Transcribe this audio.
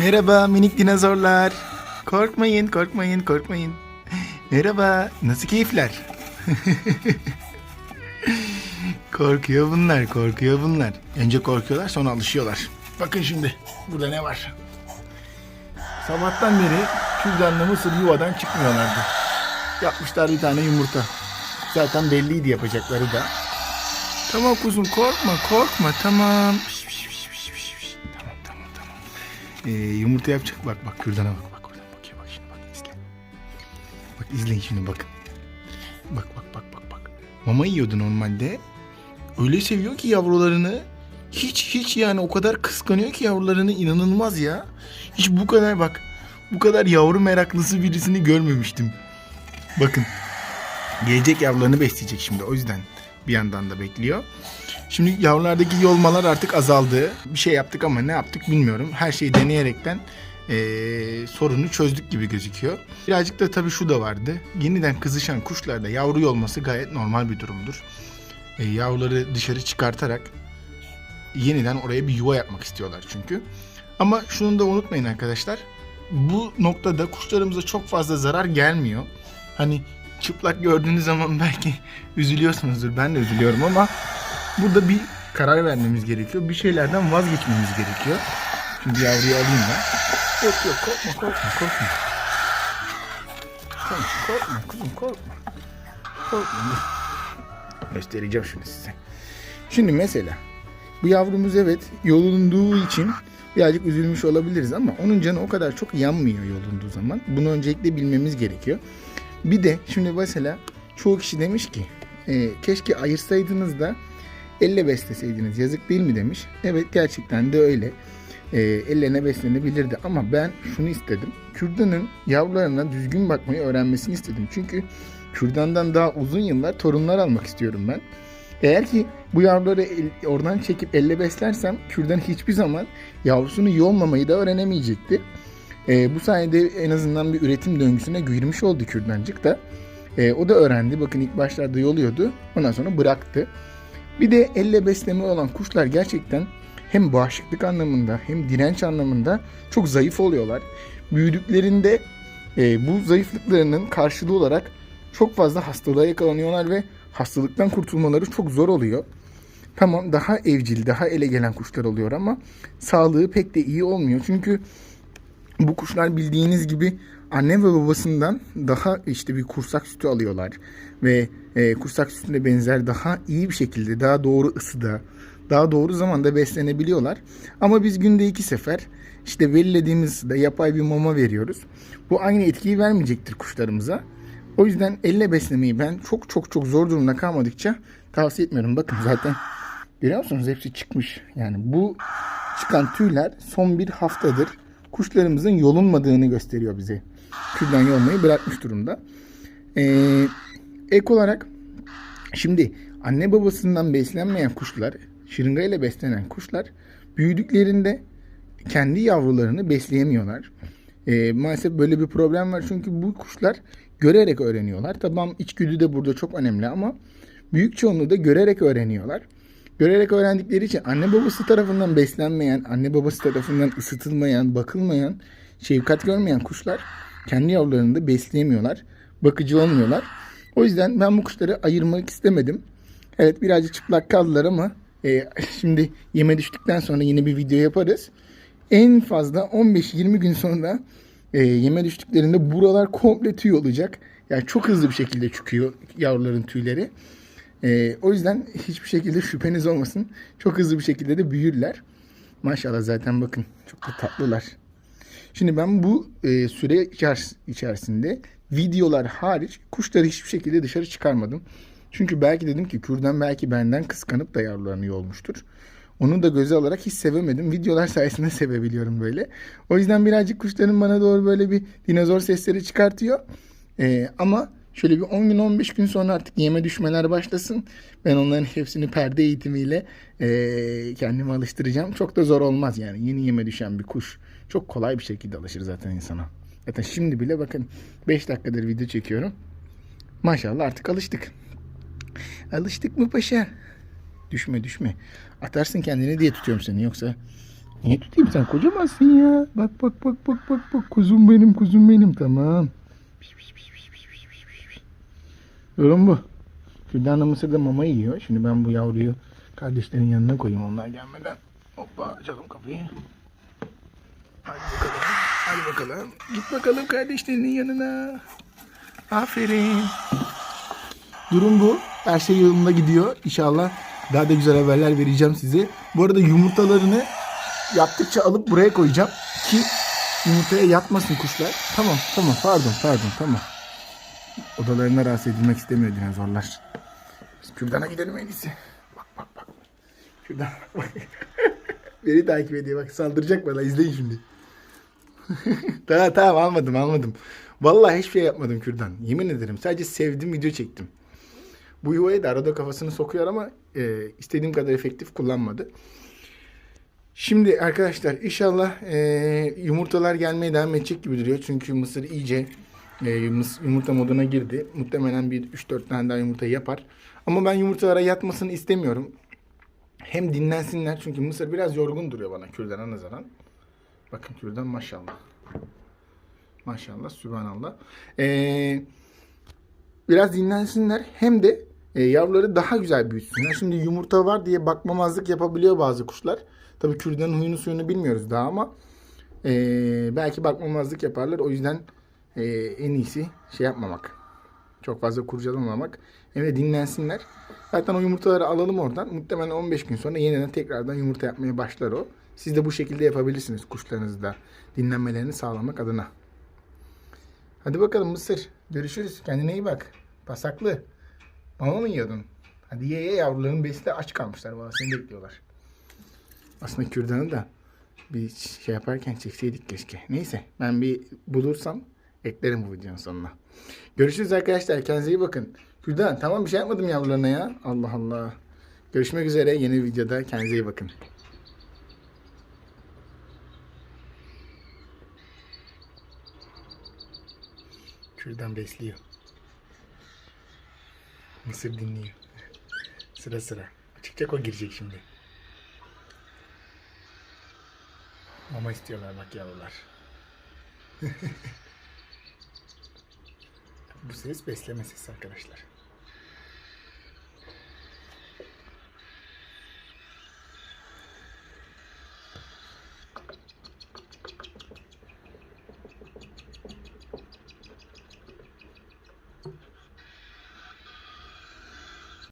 Merhaba minik dinozorlar. Korkmayın, korkmayın, korkmayın. Merhaba, nasıl keyifler? korkuyor bunlar, korkuyor bunlar. Önce korkuyorlar, sonra alışıyorlar. Bakın şimdi, burada ne var? Sabahtan beri kürdanla mısır yuvadan çıkmıyorlardı. Yapmışlar bir tane yumurta. Zaten belliydi yapacakları da. Tamam kuzum korkma korkma tamam. Ee, yumurta yapacak bak bak kürdana bak bak oradan bakıyor bak şimdi bak izle. Bak izleyin şimdi bakın. Bak bak bak bak bak. Mama yiyordu normalde. Öyle seviyor ki yavrularını. Hiç hiç yani o kadar kıskanıyor ki yavrularını inanılmaz ya. Hiç bu kadar bak. Bu kadar yavru meraklısı birisini görmemiştim. Bakın. Gelecek yavrularını besleyecek şimdi o yüzden bir yandan da bekliyor. Şimdi yavrulardaki yolmalar artık azaldı. Bir şey yaptık ama ne yaptık bilmiyorum. Her şeyi deneyerekten eee, sorunu çözdük gibi gözüküyor. Birazcık da tabii şu da vardı. Yeniden kızışan kuşlarda yavru yolması gayet normal bir durumdur. E, yavruları dışarı çıkartarak yeniden oraya bir yuva yapmak istiyorlar çünkü. Ama şunu da unutmayın arkadaşlar. Bu noktada kuşlarımıza çok fazla zarar gelmiyor. Hani çıplak gördüğünüz zaman belki üzülüyorsunuzdur. Ben de üzülüyorum ama burada bir karar vermemiz gerekiyor. Bir şeylerden vazgeçmemiz gerekiyor. Şimdi yavruyu alayım ben. Yok yok korkma korkma korkma. Korkma korkma kuzum korkma. Korkma. Göstereceğim şunu size. Şimdi mesela bu yavrumuz evet yolunduğu için birazcık üzülmüş olabiliriz ama onun canı o kadar çok yanmıyor yolunduğu zaman. Bunu öncelikle bilmemiz gerekiyor. Bir de şimdi mesela çoğu kişi demiş ki e, keşke ayırsaydınız da elle besleseydiniz yazık değil mi demiş. Evet gerçekten de öyle. E, ellerine beslenebilirdi ama ben şunu istedim. Kürdanın yavrularına düzgün bakmayı öğrenmesini istedim. Çünkü kürdandan daha uzun yıllar torunlar almak istiyorum ben. Eğer ki bu yavruları el- oradan çekip elle beslersem kürdan hiçbir zaman yavrusunu yolmamayı da öğrenemeyecekti. E, bu sayede en azından bir üretim döngüsüne girmiş oldu kürdancık da. E, o da öğrendi. Bakın ilk başlarda yoluyordu. Ondan sonra bıraktı. Bir de elle besleme olan kuşlar gerçekten hem bağışıklık anlamında hem direnç anlamında çok zayıf oluyorlar. Büyüdüklerinde e, bu zayıflıklarının karşılığı olarak çok fazla hastalığa yakalanıyorlar ve hastalıktan kurtulmaları çok zor oluyor. Tamam daha evcil, daha ele gelen kuşlar oluyor ama sağlığı pek de iyi olmuyor. Çünkü bu kuşlar bildiğiniz gibi anne ve babasından daha işte bir kursak sütü alıyorlar ve e, kursak sütüne benzer daha iyi bir şekilde daha doğru ısıda daha doğru zamanda beslenebiliyorlar. Ama biz günde iki sefer işte belirlediğimiz ısıda yapay bir mama veriyoruz. Bu aynı etkiyi vermeyecektir kuşlarımıza. O yüzden elle beslemeyi ben çok çok çok zor durumda kalmadıkça tavsiye etmiyorum. Bakın zaten görüyor musunuz hepsi çıkmış. Yani bu çıkan tüyler son bir haftadır kuşlarımızın yolunmadığını gösteriyor bize. Kürdan yolmayı bırakmış durumda. Ee, ek olarak şimdi anne babasından beslenmeyen kuşlar, şırınga ile beslenen kuşlar büyüdüklerinde kendi yavrularını besleyemiyorlar. Ee, maalesef böyle bir problem var çünkü bu kuşlar görerek öğreniyorlar. Tamam içgüdü de burada çok önemli ama büyük çoğunluğu da görerek öğreniyorlar. Görerek öğrendikleri için anne babası tarafından beslenmeyen, anne babası tarafından ısıtılmayan, bakılmayan, şefkat görmeyen kuşlar kendi yavrularını da besleyemiyorlar. Bakıcı olmuyorlar. O yüzden ben bu kuşları ayırmak istemedim. Evet birazcık çıplak kaldılar ama e, şimdi yeme düştükten sonra yine bir video yaparız. En fazla 15-20 gün sonra e, yeme düştüklerinde buralar komple tüy olacak. Yani çok hızlı bir şekilde çıkıyor yavruların tüyleri. E, o yüzden hiçbir şekilde şüpheniz olmasın. Çok hızlı bir şekilde de büyürler. Maşallah zaten bakın çok da tatlılar. Şimdi ben bu e, süre içeris- içerisinde videolar hariç kuşları hiçbir şekilde dışarı çıkarmadım. Çünkü belki dedim ki kürdan belki benden kıskanıp da yavrularını yolmuştur. Onu da göze alarak hiç sevemedim. Videolar sayesinde sevebiliyorum böyle. O yüzden birazcık kuşların bana doğru böyle bir dinozor sesleri çıkartıyor. Ee, ama Şöyle bir 10 gün 15 gün sonra artık yeme düşmeler başlasın. Ben onların hepsini perde eğitimiyle e, kendime alıştıracağım. Çok da zor olmaz yani. Yeni yeme düşen bir kuş çok kolay bir şekilde alışır zaten insana. Zaten şimdi bile bakın 5 dakikadır video çekiyorum. Maşallah artık alıştık. Alıştık mı paşa? Düşme düşme. Atarsın kendini diye tutuyorum seni yoksa Niye tutayım sen kocamansın ya. Bak bak bak bak bak bak. Kuzum benim kuzum benim tamam. Piş piş piş. Durum bu. Gülden Mısır'da mama yiyor. Şimdi ben bu yavruyu kardeşlerin yanına koyayım onlar gelmeden. Hoppa açalım kapıyı. Hadi bakalım. Hadi bakalım. Git bakalım kardeşlerinin yanına. Aferin. Durum bu. Her şey yolunda gidiyor. İnşallah daha da güzel haberler vereceğim size. Bu arada yumurtalarını yaptıkça alıp buraya koyacağım ki yumurtaya yatmasın kuşlar. Tamam tamam pardon pardon tamam. Odalarına rahatsız edilmek istemiyor dinozorlar. Biz Kürdan'a gidelim en iyisi. Bak bak bak. Kürdan bak. Beni takip ediyor bak saldıracak bana izleyin şimdi. tamam tamam almadım almadım. Vallahi hiçbir şey yapmadım Kürdan. Yemin ederim sadece sevdim video çektim. Bu yuvaya da arada kafasını sokuyor ama e, istediğim kadar efektif kullanmadı. Şimdi arkadaşlar inşallah e, yumurtalar gelmeye devam edecek gibi duruyor. Çünkü Mısır iyice e, yumurta moduna girdi. Muhtemelen bir 3-4 tane daha yumurta yapar. Ama ben yumurtalara yatmasını istemiyorum. Hem dinlensinler çünkü Mısır biraz yorgun duruyor bana Kürdan'a nazaran. Bakın Kürdan maşallah. Maşallah, sübhanallah. Ee, biraz dinlensinler hem de e, yavruları daha güzel büyütsünler. Şimdi yumurta var diye bakmamazlık yapabiliyor bazı kuşlar. Tabii Kürdan'ın huyunu suyunu bilmiyoruz daha ama e, belki bakmamazlık yaparlar. O yüzden e, en iyisi şey yapmamak. Çok fazla kurcalamamak. Hem de dinlensinler. Zaten o yumurtaları alalım oradan. Muhtemelen 15 gün sonra yeniden tekrardan yumurta yapmaya başlar o. Siz de bu şekilde yapabilirsiniz kuşlarınızda dinlenmelerini sağlamak adına. Hadi bakalım Mısır. Görüşürüz. Kendine iyi bak. Pasaklı. Mama mı yiyordun? Hadi ye ye yavruların besi de aç kalmışlar. Valla seni bekliyorlar. Aslında kürdanı da bir şey yaparken çekseydik keşke. Neyse ben bir bulursam eklerim bu videonun sonuna. Görüşürüz arkadaşlar. Kendinize iyi bakın. Kürdan tamam bir şey yapmadım yavrularına ya. Allah Allah. Görüşmek üzere yeni videoda. Kendinize iyi bakın. Kürdan besliyor. Mısır dinliyor. Sıra sıra. Çıkacak o girecek şimdi. Mama istiyorlar bak yavrular. Bu ses besleme sesi arkadaşlar.